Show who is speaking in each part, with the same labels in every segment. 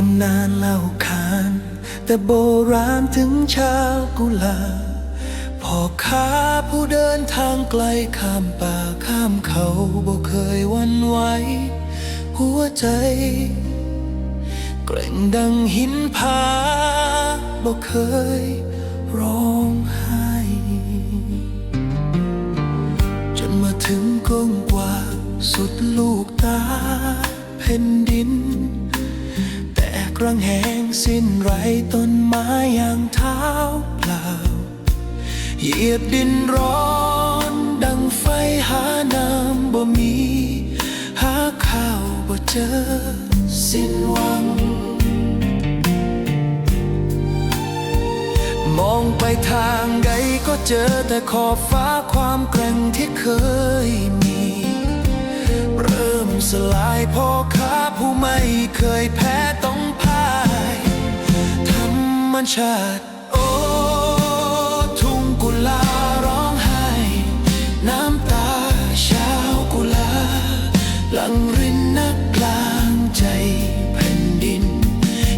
Speaker 1: ตำนานเล่าขาน แต่โบราณถึงชาวกุลาพ่อค้าผู้เดินทางไกลข้ามป่าข้ามเขาบ่เคยวันไหวหัวใจ เกร่งดังหินผาบ่เคยร้องไห้จนมาถึงกงกว่าสุดลูกตาแผ่นดิ ระงแหงสิ้นไรต้นไม้อย่างเท้าเปล่า เหยียบดินร้อนดังไฟหาน้ำบ่มี หาข้าวบ่เจอสิ้นหวัง มองไปทางใดก็เจอแต่ขอบฟ้าความแกร่งที่เคยมี เริ่มสลายพ่อค้าผู้ไม่เคยแพ้ รรมชาติ โอ้ทุ่งกุลาร้องไห้ น้ำตาชาวกุลา หลังรินนักกลางใจแผ่นดิน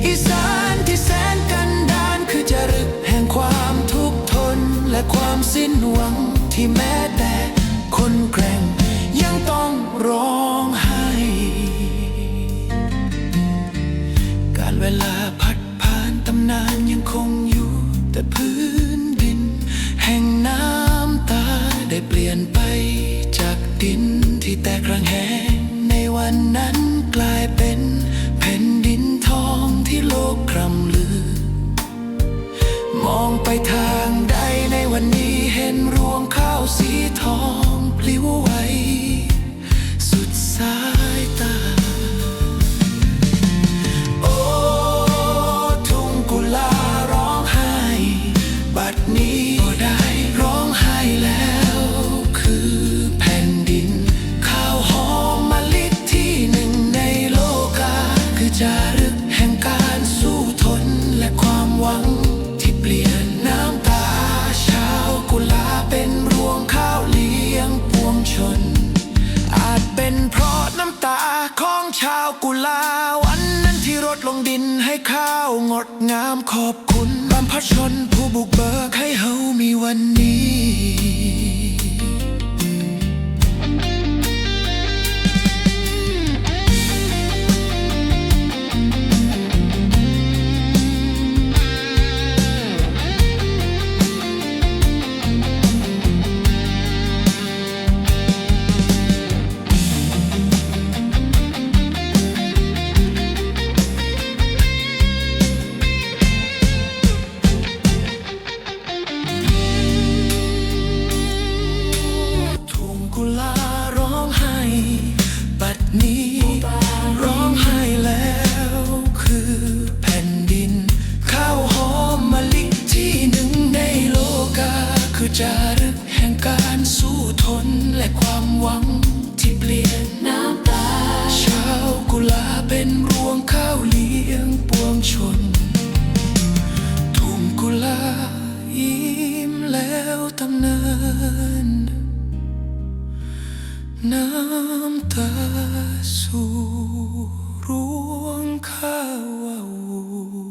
Speaker 1: อีสานที่แสนกันดานคือจารึกแห่งความทุกข์ทนและความสิ้นหวังที่แม้แต่คนแกร่ง นั้นกลายเป็นแผ่นดินทองที่โลกคร่ำลือ มองไปทาง แห่งการสู้ทนและความหวัง ที่เปลี่ยนน้ำตาชาวกุลาเป็นรวงข้าวเลี้ยงปวงชน อาจเป็นเพราะน้ำตาของชาวกุลาวันนั้นที่รดลงดินให้ข้าวงดงามขอบคุณบรรพชนผู้บุกเบิกให้เฮามีวันนี้ และความหวังที่เปลี่ยนน้ำตาชาวกุลาเป็นรวงข้าวเลี้ยงปวงชน ทุ่งกุลายิ้มแล้วตำเนิน น้ำตาสู่รวงข้าว